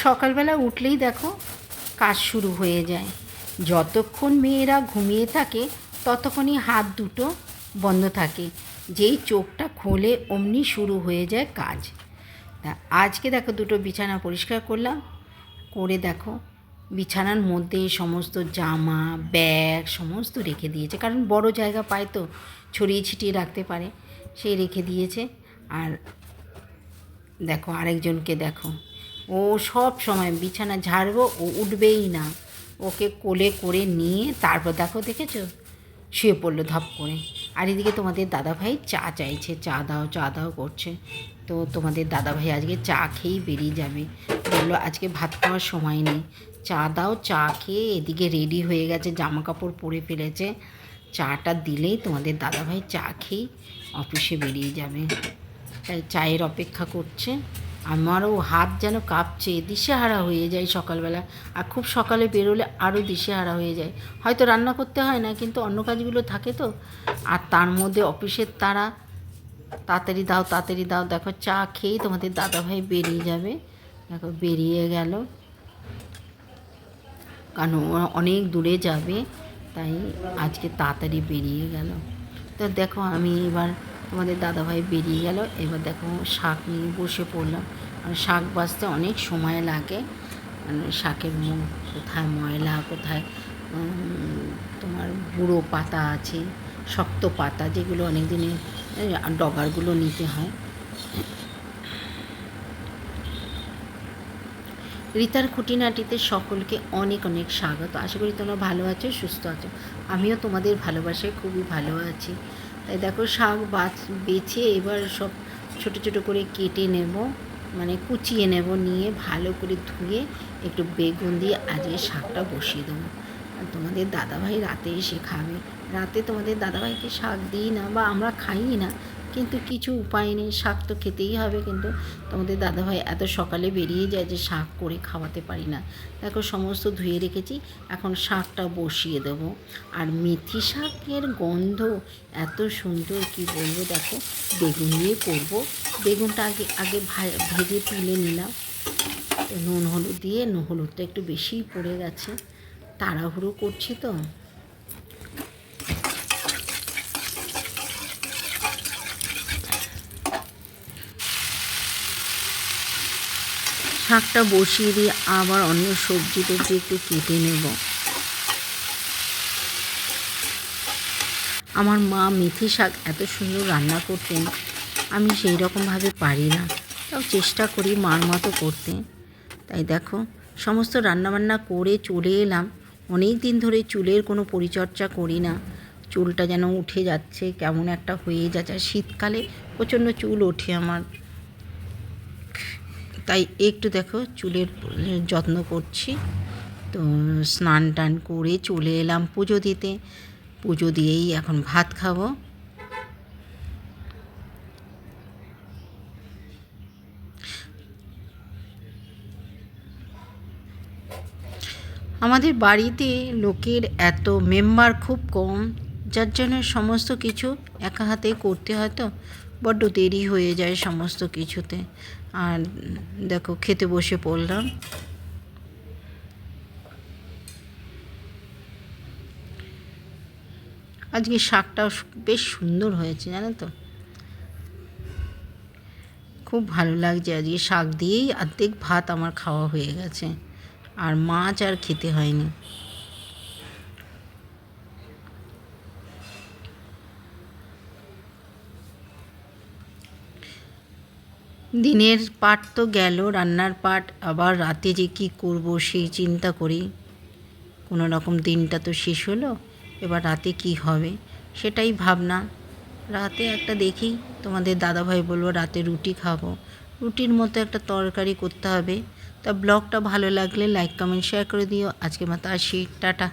সকালবেলা উঠলেই দেখো কাজ শুরু হয়ে যায়। যতক্ষণ মেয়েরা ঘুমিয়ে থাকে, ততক্ষণই হাত দুটো বন্ধ থাকে। যেই চোখটা খোলে, অমনি শুরু হয়ে যায় কাজ। আজকে দেখো দুটো বিছানা পরিষ্কার করলাম। করে দেখো বিছানার মধ্যে সমস্ত জামা, ব্যাগ সমস্ত রেখে দিয়েছে। কারণ বড় জায়গা পায় তো, ছড়িয়ে ছিটিয়ে রাখতে পারে। সেই রেখে দিয়েছে। আর দেখো আরেকজনকে দেখো ও সব সময় বিছানা ঝাড়বো, ও উঠবেই না। ওকে কোলে করে নিয়ে তারপর দেখো, দেখেছ? শুয়ে পড়ল ধপ করে। আর এদিকে তোমাদের দাদাভাই চা চাইছে, চা দাও চা দাও করছে। তো তোমাদের দাদাভাই আজকে চা খেয়েই বেরিয়ে যাবে। বলল, আজকে ভাত খাওয়ার সময় নেই। চা দাও, চা খেয়ে এদিকে রেডি হয়ে গেছে জামা কাপড় পরে ফেলেছে। চাটা দিলেই তোমাদের দাদাভাই চা খেয়েই অফিসে বেরিয়ে যাবে। তাই চায়ের অপেক্ষা করছে। আমারও হাত যেন কাঁপছে, দিশেহারা হয়ে যায় সকালবেলা। আর খুব সকালে বেরোলে আরও দিশেহারা হয়ে যায়। হয়তো রান্না করতে হয় না, কিন্তু অন্য কাজগুলো থাকে তো। আর তার মধ্যে অফিসের তারা, তাড়াতাড়ি দাও তাড়াতাড়ি দাও, দেখো চা খেয়েই তোমাদের দাদাভাই বেরিয়ে যাবে। দেখো বেরিয়ে গেল। কারণ অনেক দূরে যাবে, তাই আজকে তাড়াতাড়ি বেরিয়ে গেল। তো দেখো আমি এবার তোমাদের দাদাভাই বেরিয়ে গেল। এবার দেখো শাক নিয়ে বসে পড়লাম। আর শাক বাছতে অনেক সময় লাগে। মানে শাকের মুখ কোথায় ময়লা, কোথায় তোমার বুড়ো পাতা আছে, শক্ত পাতা যেগুলো অনেক দিনের ডগারগুলো নিতে হয়। রিতার খুঁটিনাটিতে সকলকে অনেক অনেক স্বাগত। আশা করি তোমরা ভালো আছো, সুস্থ আছো। আমিও তোমাদের ভালোবাসায় খুবই ভালো আছি। তাই দেখো শাক বাছ, বেছে এবার সব ছোট ছোট করে কেটে নেব। মানে কুচিয়ে নেব, নিয়ে ভালো করে ধুয়ে একটু বেগুন দিয়ে আজকে শাকটা বসিয়ে দেবো। আর তোমাদের দাদাভাই রাতে এসে খাবে। রাতে তোমাদের দাদাভাইকে শাক দিই না বা আমরা খাইই না। কিন্তু কিছু উপায় নেই, শাক তো খেতেই হবে কিন্তু। তোমাদের দাদাভাই এত সকালে বেরিয়ে যায় যে শাক করে খাওয়াতে পারি না। দেখো সমস্ত ধুয়ে রেখেছি, এখন শাকটা বসিয়ে দেবো। আর মেথি শাকের গন্ধ এত সুন্দর, কি বলব দেখো, বেগুন দিয়ে করব। বেগুনটা আগে আগে ভেজে তুলে নিলাম। নুন হলুদ দিয়ে, নুন হলুদটা একটু বেশিই পড়ে গেছে। তাড়াহুড়ো করছি তো। শাকটা বসিয়ে দিয়ে আবার অন্য সবজি টবজি একটু কেটে নেব। আমার মা মেথি শাক এত সুন্দর রান্না করতেন, আমি সেই রকমভাবে পারি না। তাও চেষ্টা করি মার মতো করতে। তাই দেখো, সমস্ত রান্নাবান্না করে চলে এলাম। অনেক দিন ধরে চুলের কোনো পরিচর্যা করি না। চুলটা যেন উঠে যাচ্ছে, কেমন একটা হয়ে যাচ্ছে। শীতকালে প্রচণ্ড চুল ওঠে আমার। তাই একটু দেখো চুলের যত্ন করছি। তো স্নান টান করে চলে এলাম পুজো দিতে। পুজো দিয়েই এখন ভাত খাব। আমাদের বাড়িতে লোকের এত মেম্বার খুব কম, যার জন্য সমস্ত কিছু একা হাতে করতে হয় তো। বড্ড দেরি হয়ে যায় সমস্ত কিছুতে। আর দেখো খেতে বসে পড়লাম। আজকে শাকটাও বেশ সুন্দর হয়েছে, জানো তো? খুব ভালো লাগছে আজকে শাক দিয়েই অর্ধেক ভাত আমার খাওয়া হয়ে গেছে। আর মাছ আর খেতে হয়নি। দিনের পাট তো গেল, রান্নার পাট আবার রাতে যে কী করব সেই চিন্তা করি। কোনো রকম দিনটা তো শেষ হলো, এবার রাতে কি হবে সেটাই ভাবনা। রাতে একটা দেখি, তোমাদের দাদাভাই বলব রাতে রুটি খাব। রুটির মতো একটা তরকারি করতে হবে। তা ব্লগটা ভালো লাগলে লাইক কমেন্ট শেয়ার করে দিও। আজকে মতো আসি টাটা।